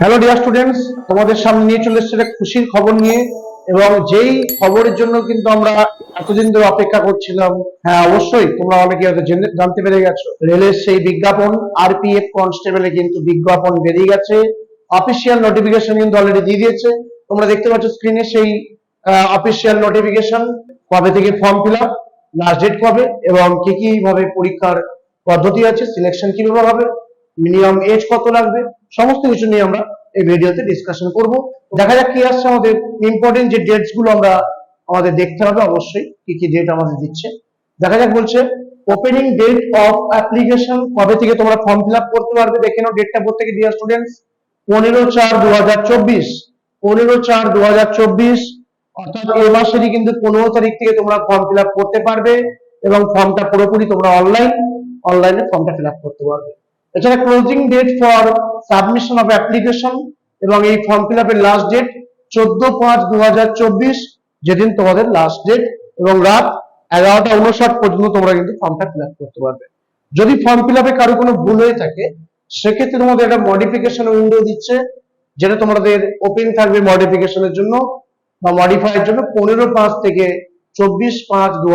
Hello dear students তোমাদের সামনে নিয়ে চলে এসেছে খুশির খবর নিয়ে, এবং যেই খবরের জন্য কিন্তু আমরা এতদিন ধরে অপেক্ষা করছিলাম হ্যাঁ অবশ্যই তোমরা অনেকে হয়তো জানতে পেরে গেছো। রেলের সেই বিজ্ঞাপন আরপিএফ কনস্টেবলে কিন্তু বিজ্ঞাপন বেরিয়ে গেছে। অফিসিয়াল নোটিফিকেশন কিন্তু অলরেডি দিয়ে দিয়েছে। তোমরা দেখতে পাচ্ছ স্ক্রিনে সেই অফিসিয়াল নোটিফিকেশন কবে থেকে form fill up last date কবে, এবং কি কি ভাবে পরীক্ষার পদ্ধতি আছে সিলেকশন কীভাবে হবে মিনিমাম এজ কত লাগবে? সমস্ত কিছু নিয়ে আমরা এই ভিডিওতে ডিসকাশন করব। দেখা যাক কি আসছে আমাদের ইম্পর্টেন্ট যে ডেটসগুলো আমরা আমাদের দেখতে হবে, অবশ্যই কি কি ডেট আমাদের দিচ্ছে। দেখা যাক বলছে ওপেনিং ডেট অফ অ্যাপ্লিকেশন কবে থেকে তোমরা ফর্ম ফিল আপ করতে পারবে? দেখে নাও ডেটটা প্রত্যেকে ডিয়ার স্টুডেন্টস পনেরো চার দু হাজার চব্বিশ। পনেরো চার দু হাজার চব্বিশ, অর্থাৎ এই মাসেরই কিন্তু পনেরো তারিখ থেকে তোমরা ফর্ম ফিল আপ করতে পারবে এবং ফর্মটা পুরোপুরি তোমরা অনলাইন অনলাইনে ফর্মটা ফিল আপ করতে পারবে। এছাড়া closing date for submission of application এবং এই ফর্ম ফিল আপের লাস্ট ডেট চোদ্দ পাঁচ দু যেদিন তোমাদের লাস্ট ডেট এবং রাত এগারোটা উনষাট পর্যন্ত তোমরা কিন্তু ফর্মটা ফিল আপ করতে পারবে। যদি ফর্ম ফিল আপে কারও কোনো ভুল হয়ে থাকে, সেক্ষেত্রে তোমাদের একটা মডিফিকেশন উইন্ডো দিচ্ছে, যেটা তোমাদের ওপেন থাকবে মডিফিকেশনের জন্য বা মডিফাইয়ের জন্য পনেরো পাঁচ থেকে চব্বিশ পাঁচ দু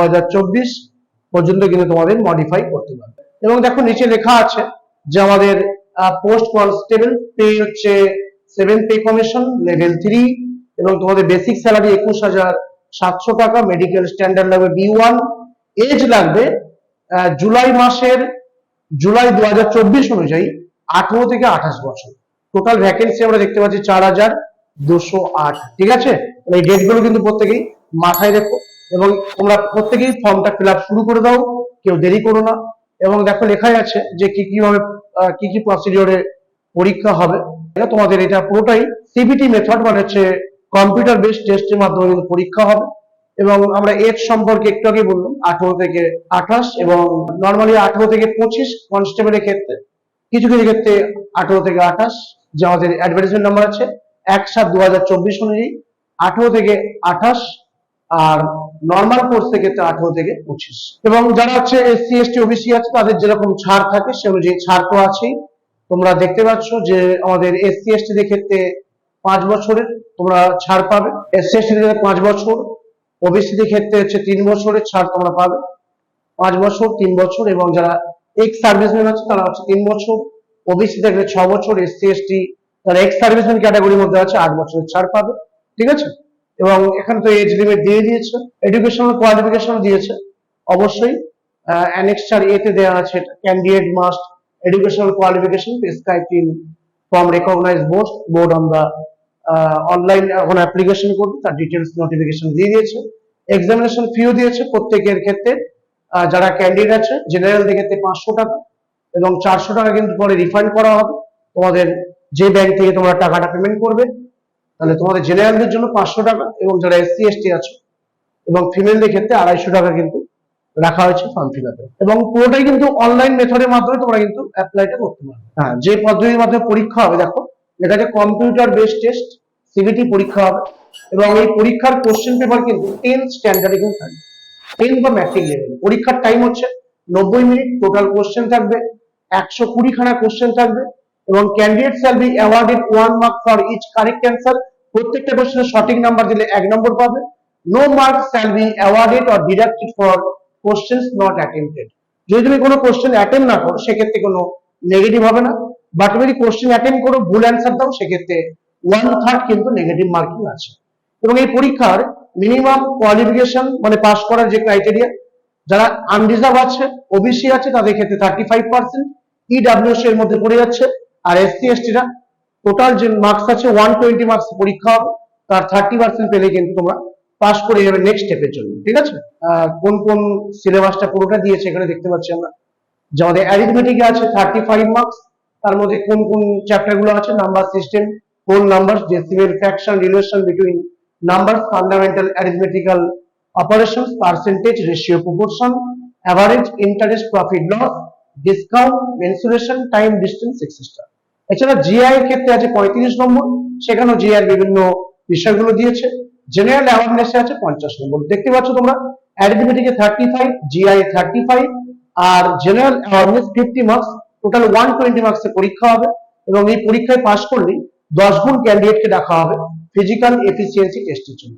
পর্যন্ত কিন্তু তোমাদের মডিফাই করতে পারবে। এবং দেখো নিচে লেখা আছে যে আমাদের পোস্ট কনস্টেবল পে হচ্ছে seven pay commission level three এবং তোমাদের বেসিক স্যালারি একুশ হাজার সাতশো টাকা মেডিকেল স্ট্যান্ডার্ড লাগবে বি ওয়ান এজ লাগবে জুলাই মাসের, জুলাই দু হাজার চব্বিশ অনুযায়ী আঠারো থেকে আঠাশ বছর। টোটাল ভ্যাকেন্সি আমরা দেখতে পাচ্ছি চার হাজার দুশো আট। ঠিক আছে? এই ডেটগুলো কিন্তু প্রত্যেকেই মাথায় রেখো, এবং তোমরা প্রত্যেকেই ফর্মটা ফিল আপ শুরু করে দাও, কেউ দেরি করো না। এবং দেখো লেখাই আছে যে কি কি ভাবে আহ, কি কি প্রসিডিওরে পরীক্ষা হবে। এটা তোমাদের এটা পুরোটাই সিবিটি মেথড মানে হচ্ছে কম্পিউটার বেসড টেস্টের মাধ্যমে কিন্তু পরীক্ষা হবে। এবং আমরা এজ সম্পর্কে একটু আগে বললাম আঠারো থেকে আঠাশ এবং নর্মালি আঠারো থেকে পঁচিশ কনস্টেবলের ক্ষেত্রে। কিছু কিছু ক্ষেত্রে আঠারো থেকে আঠাশ যে আমাদের অ্যাডভার্টাইজমেন্ট নাম্বার আছে এক সাত দু হাজার চব্বিশ অনুযায়ী আঠারো থেকে আঠাশ আর নর্মাল কোর্সের ক্ষেত্রে আঠারো থেকে পঁচিশ। এবং যারা হচ্ছে এসসি, এসটি, ওবিসি আছে, তাদের যেরকম ছাড় থাকে, সে অনুযায়ী ছাড় তো আছেই। তোমরা দেখতে পাচ্ছ যে আমাদের এসসি, এসটি দের ক্ষেত্রে পাঁচ বছরের তোমরা ছাড় পাবে। এসসি, এসটি দের পাঁচ বছর, ওবিসি ক্ষেত্রে হচ্ছে তিন বছরের ছাড় তোমরা পাবে। পাঁচ বছর, তিন বছর এবং যারা এক্স সার্ভিসম্যান আছে, তারা হচ্ছে তিন বছর, ওবিসি থেকে ছ বছর, এসসি, এসটি, তারা এক্স সার্ভিসম্যান ক্যাটাগরির মধ্যে আছে, আট বছরের ছাড় পাবে। ঠিক আছে? এবং এখানে তো এজ লিমিট দিয়ে দিয়েছে। এডুকেশনাল কোয়ালিফিকেশন দিয়েছে। অবশ্যই অ্যানেক্সচার এতে দেওয়া আছে candidate must educational qualification prescribed in from recognise board board on the online এখন অ্যাপ্লিকেশন করবে, তার ডিটেলস নোটিফিকেশন দিয়ে দিয়েছে। এক্সামিনেশন ফিও দিয়েছে প্রত্যেকের ক্ষেত্রে। যারা ক্যান্ডিডেট আছে জেনারেলদের ক্ষেত্রে পাঁচশো টাকা এবং চারশো টাকা কিন্তু পরে রিফান্ড করা হবে। তোমাদের যে ব্যাংক থেকে তোমরা টাকাটা পেমেন্ট করবে তাহলে তোমাদের জেনারেলদের জন্য পাঁচশো টাকা এবং যারা এসসি, এসটি আছে এবং ফিমেলদের ক্ষেত্রে আড়াইশো টাকা কিন্তু রাখা হয়েছে ফর্ম ফিল এবং পুরোটাই কিন্তু অনলাইন মেথডের মাধ্যমে তোমরা কিন্তু অ্যাপ্লাইটা করতে পারবে। হ্যাঁ যে পদ্ধতির মাধ্যমে পরীক্ষা হবে, দেখো, এটা হচ্ছে কম্পিউটার বেসড টেস্ট সিবিটি পরীক্ষা হবে এবং এই পরীক্ষার কোশ্চেন পেপার কিন্তু টেন স্ট্যান্ডার্ডে কিন্তু থাকবে। টেন বা ম্যাট্রিক লেভেল পরীক্ষার টাইম হচ্ছে নব্বই মিনিট টোটাল কোশ্চেন থাকবে, একশো কুড়ি খানা কোশ্চেন থাকবে এবং candidate shall be awarded one mark for each correct answer প্রত্যেকটা কোশ্চেনের সঠিক নাম্বার দিলে এক নম্বর পাবে। No mark shall be awarded or deducted for questions not attempted যদি তুমি কোনো কোশ্চেন অ্যাটেম্প না করো, সেক্ষেত্রে কোনো নেগেটিভ হবে না। বাট তুমি যদি কোশ্চেন অ্যাটেম্প করো, ভুল অ্যান্সার দাও, সেক্ষেত্রে ওয়ান থার্ড কিন্তু নেগেটিভ মার্কিং আছে। এবং এই পরীক্ষার মিনিমাম কোয়ালিফিকেশন মানে পাস করার যে ক্রাইটেরিয়া যারা আনরিজার্ভ আছে ওবিসি আছে, তাদের ক্ষেত্রে থার্টি ফাইভ পার্সেন্ট ইডাব্লিউএস এর মধ্যে পড়ে যাচ্ছে। আর এসসি এসটিরা টোটাল যে মার্কস আছে ওয়ান টোয়েন্টি মার্কস পরীক্ষা হবে, তার থার্টি পার্সেন্ট পেলে কিন্তু তোমরা পাস করে যাবে নেক্সট স্টেপের জন্য, ঠিক আছে? কোন কোন সিলেবাসটা পুরোটা দিয়েছে এখানে দেখতে পাচ্ছি আমরা। যে আমাদের অ্যারিথমেটিকে আছে থার্টি ফাইভ মার্কস তার মধ্যে কোন কোন চ্যাপ্টারগুলো আছে number system whole number decimal fraction relation between number fundamental arithmetical operation percentage ratio proportion average interest profit loss discount mensuration time distance etcetera এছাড়া জিআই ক্ষেত্রে আছে পঁয়ত্রিশ নম্বর, সেখানেও জিআই বিভিন্ন বিষয়গুলো দিয়েছে। জেনারেল অ্যাওয়ারনেস আছে পঞ্চাশ নম্বর। দেখতে পাচ্ছ তোমরা অ্যারিথমেটিকে thirty five GI thirty five আর general awareness fifty marks total one twenty মার্কসের পরীক্ষা হবে, এবং এই পরীক্ষায় পাশ করলেই দশ গুণ ক্যান্ডিডেটকে ডাকা হবে ফিজিক্যাল এফিসিয়েন্সি টেস্টের জন্য।